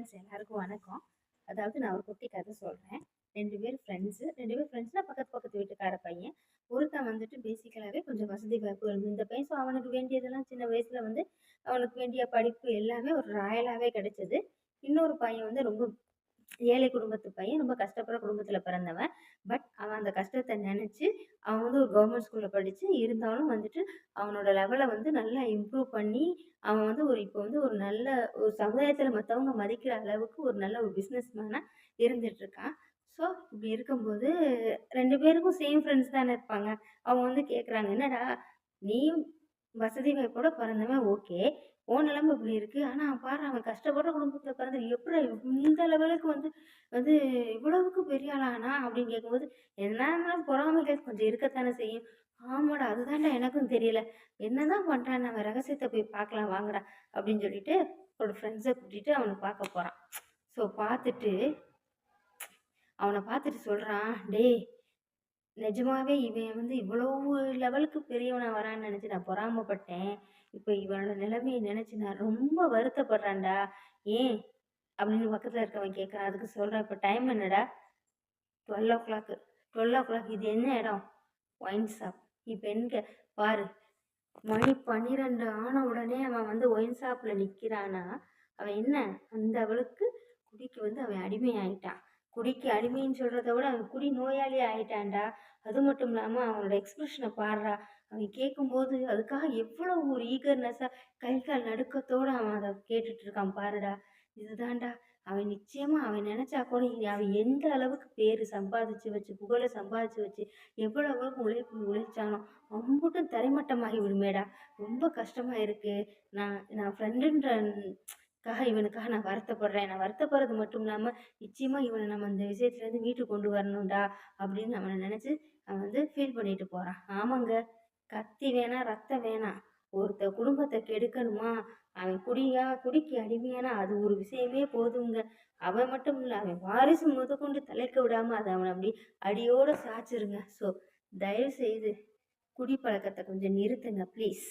Friends எல்லாருக்கும் வணக்கம். அதாவது நான் ஒரு குட்டி கதை சொல்கிறேன் ரெண்டு பேர் ஃப்ரெண்ட்ஸு ரெண்டு பேர் ஃப்ரெண்ட்ஸ்னால் பக்கத்து பக்கத்து வீட்டுக்கார பையன். ஒருத்தன் வந்துட்டு பேசிக்கலாகவே கொஞ்சம் வசதி வாய்ப்பு இந்த பையன். ஸோ அவனுக்கு வேண்டியதெல்லாம் சின்ன வயசில் வந்து அவனுக்கு வேண்டிய படிப்பு எல்லாமே ஒரு ராயலாகவே கிடைச்சது. இன்னொரு பையன் வந்து ரொம்ப ஏழை குடும்பத்து பையன் ரொம்ப கஷ்டப்படுற குடும்பத்தில் பிறந்தவன். பட் அவன் அந்த கஷ்டத்தை நினச்சி அவன் வந்து ஒரு கவர்மெண்ட் ஸ்கூலில் படித்து இருந்தாலும் வந்துட்டு அவனோட லெவலை வந்து நல்லா இம்ப்ரூவ் பண்ணி அவன் வந்து ஒரு இப்போ வந்து ஒரு நல்ல ஒரு சமுதாயத்தில் மற்றவங்க மதிக்கிற அளவுக்கு ஒரு நல்ல ஒரு பிஸ்னஸ் மேனாக இருந்துகிட்ருக்கான் ஸோ இப்படி இருக்கும்போது ரெண்டு பேருக்கும் சேம் ஃப்ரெண்ட்ஸ் தானே இருப்பாங்க. அவங்க வந்து கேட்குறாங்க என்னடா நீ வசதி வாய்ப்போட பிறந்தவன் ஓகே உன் நிலைமை இப்படி இருக்குது ஆனால் பாரு அவன் கஷ்டப்படுற குடும்பத்தில் பிறந்து எப்படி இந்த லெவலுக்கு வந்து வந்து இவ்வளவுக்கு பெரிய ஆளானா அப்படின்னு கேட்கும்போது என்னன்னா பொறாமைகள் கொஞ்சம் இருக்கத்தானே செய்யும். ஆமாடா அதுதான்டா எனக்கும் தெரியல. என்னதான் பண்ணுறான் நம்ம ரகசியத்தை போய் பார்க்கலாம் வாங்கடா அப்படின்னு சொல்லிட்டு ஒரு ஃப்ரெண்ட்ஸை கூட்டிகிட்டு அவனை பார்க்க போகிறான் ஸோ பார்த்துட்டு அவனை பார்த்துட்டு சொல்கிறான் டேய் நிஜமாவே இவன் வந்து இவ்வளவு லெவலுக்கு பெரியவனை வரான்னு நினச்சி நான் பொறாமப்பட்டேன். இப்போ இவனோட நிலைமையை நினச்சி நான் ரொம்ப வருத்தப்படுறேன்டா. ஏன்? அப்படின்னு பக்கத்தில் இருக்கவன் கேட்குறான் அதுக்கு சொல்கிறேன் இப்போ டைம் என்னடா? Twelve o'clock twelve o'clock இது என்ன இடம்? ஒயின் ஷாப் இப்போ எங்க? பாரு மணி பன்னிரெண்டு ஆன உடனே அவன் வந்து ஒயின் ஷாப்பில் நிற்கிறானா அவன் என்ன? அந்த அவளுக்கு குடிக்கு வந்து அவன் அடிமை ஆயிட்டான் குடிக்கு அடிமைன்னு சொல்கிறத விட அவன் குடி நோயாளி ஆயிட்டான்டா. அது மட்டும் இல்லாமல் அவனோட எக்ஸ்பிரஷனை பாடுறா. அவன் கேட்கும்போது அதுக்காக எவ்வளோ ஒரு ஈகர்னஸாக கை கால் நடுக்கத்தோடு அவன் அதை கேட்டுட்டு இருக்கான் பாருடா. இதுதான்டா. அவன் நிச்சயமாக அவன் நினச்சா கூட அவன் எந்த அளவுக்கு பேர் சம்பாதிச்சு வச்சு புகழை சம்பாதிச்சு வச்சு எவ்வளோ அளவுக்கு உழைப்பு உழைச்சானோ அம்புட்டும் தரைமட்டமாகி விடுமேடா. ரொம்ப கஷ்டமாக இருக்குது நான் நான் ஃப்ரெண்டுன்ற காக இவனுக்காக நான் வருத்தப்படுறேன். நான் வருத்தப்படுறது மட்டும் இல்லாமல் நிச்சயமாக இவனை நம்ம இந்த விஷயத்துலேருந்து வீட்டுக்கு கொண்டு வரணும்டா அப்படின்னு அவனை நினச்சி அவன் வந்து ஃபீல் பண்ணிட்டு போகிறான் ஆமாங்க. கத்தி வேணாம் ரத்தம் வேணாம் ஒருத்த குடும்பத்தை கெடுக்கணுமா? அவன் குடியா குடிக்கு அடிமையானா? அது ஒரு விஷயமே போதுங்க. அவன் மட்டும் இல்லை அவன் வாரிசு முதற்கொண்டு தலைக்க விடாமல் அதை அவனை அப்படி அடியோடு சாய்ச்சிருங்க ஸோ தயவு செய்து குடிப்பழக்கத்தை கொஞ்சம் நிறுத்துங்க ப்ளீஸ்